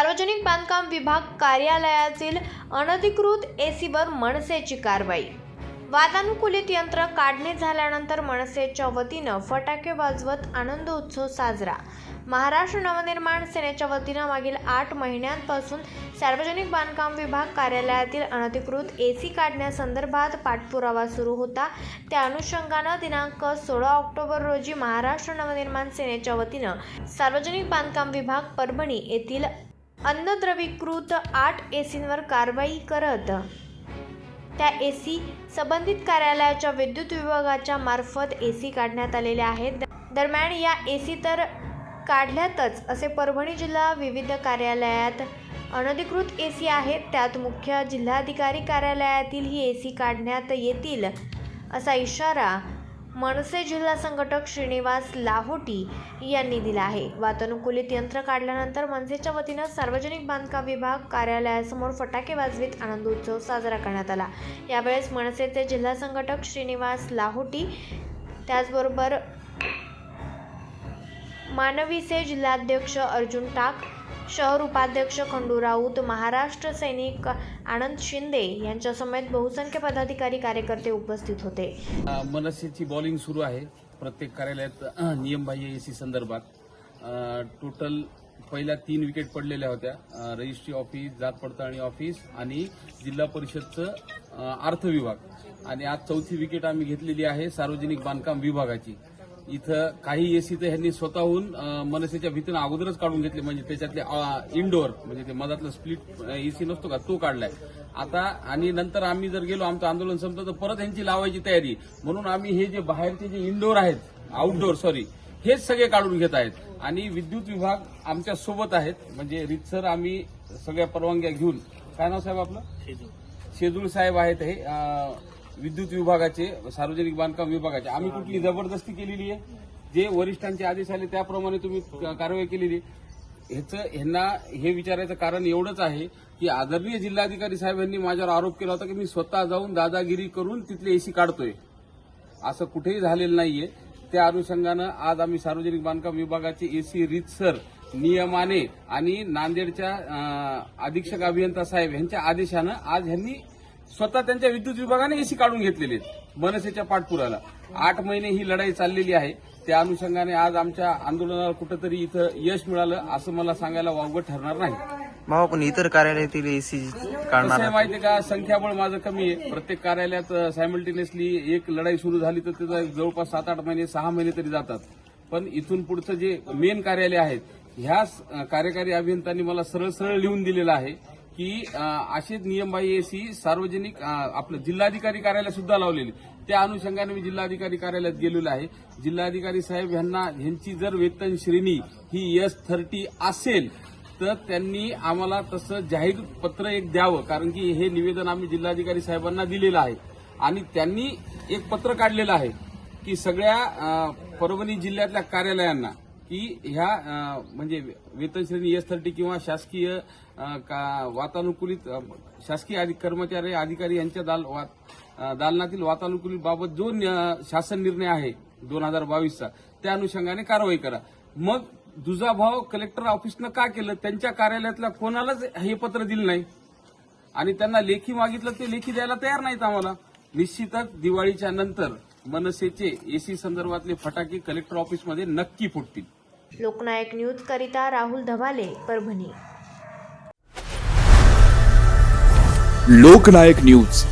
सार्वजनिक बांधकाम विभाग कार्यालयातील अनधिकृत एसीवर मनसेची कारवाई. वातानुकूलित यंत्र काढणे झाल्यानंतर मनसेच्या वतीनं फटाके वाजवत आनंद उत्सव साजरा. महाराष्ट्र नवनिर्माण सेनेच्या वतीनं मागील आठ महिन्यांपासून सार्वजनिक बांधकाम विभाग कार्यालयातील अनधिकृत एसी काढण्यासंदर्भात पाठपुरावा सुरू होता. त्या अनुषंगानं दिनांक सोळा ऑक्टोबर रोजी महाराष्ट्र नवनिर्माण सेनेच्या वतीनं सार्वजनिक बांधकाम विभाग परभणी येथील अन्नद्रवीकृत आठ एसींवर कारवाई करत. त्या एसी संबंधित कार्यालयाच्या विद्युत विभागाच्या मार्फत एसी काढण्यात आलेल्या आहेत. दरम्यान या एसी तर काढल्यातच असे परभणी जिल्हा विविध कार्यालयात अनधिकृत एसी आहेत. त्यात मुख्य जिल्हाधिकारी कार्यालयातील ही एसी काढण्यात येतील असा इशारा मनसे जिल्हा संघटक श्रीनिवास लाहोटी यांनी दिला आहे. वातानुकूलित यंत्र काढल्यानंतर मनसेच्या वतीनं सार्वजनिक बांधकाम विभाग कार्यालयासमोर फटाके वाजवीत आनंदोत्सव साजरा करण्यात आला. यावेळेस मनसेचे जिल्हा संघटक श्रीनिवास लाहोटी त्याचबरोबर मानवीचे जिल्हाध्यक्ष अर्जुन टाक शहर उपाध्यक्ष खंडू राऊत महाराष्ट्र सैनिक आनंद शिंदे यांच्यासमेत बहुसंख्य पदाधिकारी कार्यकर्ते उपस्थित होते. मनसेची बॉलिंग सुरू आहे. प्रत्येक कार्यालयात नियमबाह्य एसी संदर्भात. टोटल पहिल्या तीन विकेट पडलेल्या होत्या. रजिस्ट्री ऑफिस जात पडताळणी ऑफिस आणि जिल्हा परिषदचं अर्थ विभाग. आणि आज चौथी विकेट आम्ही घेतलेली आहे सार्वजनिक बांधकाम विभागाची. इथं काही एसी तर ह्यांनी स्वतःहून मनसेच्या भीतीनं अगोदरच काढून घेतले. म्हणजे त्याच्यातले इनडोअर म्हणजे ते मधातला स्प्लिट एसी नसतो का तो काढलाय. आता आणि नंतर आम्ही जर गेलो आमचं आंदोलन संपलं तर परत यांची लावायची तयारी. म्हणून आम्ही हे जे बाहेरचे जे इनडोअर आहेत आउटडोअर सॉरी हेच सगळे काढून घेत आहेत. आणि विद्युत विभाग आमच्यासोबत आहेत. म्हणजे रितसर आम्ही सगळ्या परवानग्या घेऊन. काय नाव साहेब आपलं? शेजूळ साहेब आहेत हे. विद्युत विभागाचे सार्वजनिक बांधकाम विभागाचे. आम्ही कुठली जबरदस्ती केलेली आहे? जे वरिष्ठांचे आदेश आले त्याप्रमाणे तुम्ही क- कारवाई केलेली ह्याचं ह्यांना हे विचारायचं कारण एवढंच आहे की आदरणीय जिल्हाधिकारी साहेब यांनी माझ्यावर आरोप केला होता की मी स्वतः जाऊन दादागिरी करून तिथले एसी काढतोय. असं कुठेही झालेलं नाहीये. त्या अनुषंगानं आज आम्ही सार्वजनिक बांधकाम विभागाचे एसी रितसर नियमाने आणि नांदेडच्या अधीक्षक अभियंता साहेब यांच्या आदेशानं आज ह्यांनी स्वतः त्यांच्या विद्युत विभागाने एसी काढून घेतलेले आहेत मनसेच्या पाठपुराला. आठ महिने ही लढाई चाललेली आहे. त्या अनुषंगाने आज आमच्या आंदोलनाला कुठंतरी इथं यश मिळालं असं मला सांगायला वावगं ठरणार नाही. भाऊ आपण इतर कार्यालयातील एसी कसं काढणार आहे आहात. माहितीये का? संख्याबळ माझं कमी आहे. प्रत्येक कार्यालयात सायमल्टेनियसली एक लढाई सुरू झाली तर त्याचा जवळपास सात आठ महिने सहा महिने तरी जातात. पण इथून पुढचं जे मेन कार्यालय आहेत ह्या स- कार्यकारी अभियंत्यांनी मला सरळ सरळ लिहून दिलेलं आहे. की अं, असेच नियमबाह्य एसी सार्वजनिक आपलं जिल्हाधिकारी कार्यालय सुद्धा लावलेले. त्या अनुषंगाने मी जिल्हाधिकारी कार्यालयात गेलेलो आहे. जिल्हाधिकारी साहेब यांना ह्यांची जर वेतन श्रेणी ही एस थर्टी असेल तर त्यांनी आम्हाला तसं जाहीर पत्र एक द्यावं. कारण की हे निवेदन आम्ही जिल्हाधिकारी साहेबांना दिलेलं आहे. आणि त्यांनी एक पत्र काढलेलं आहे की सगळ्या परभणी जिल्ह्यातल्या कार्यालयांना की ह्या म्हणजे वेतनश्रेणी एस थर्टी किंवा शासकीय का- वातानुकूलित शासकीय कर्मचारी अधिकारी यांच्या दाल दालनातील वातानुकूलित बाबत जो न- शासन निर्णय आहे दोन हजार बावीसचा त्या अनुषंगाने कारवाई करा. मग दुजाभाव कलेक्टर ऑफिसनं का केलं? त्यांच्या कार्यालयातल्या कोणालाच हे पत्र दिलं नाही. आणि त्यांना लेखी मागितलं ते लेखी द्यायला तयार नाहीत आम्हाला. निश्चितच दिवाळीच्या नंतर मनसेचे एसी संदर्भातले फटाके कलेक्टर ऑफिसमध्ये नक्की फुटतील. लोकनायक न्यूज करिता राहुल धबाले परभणी. लोकनायक न्यूज.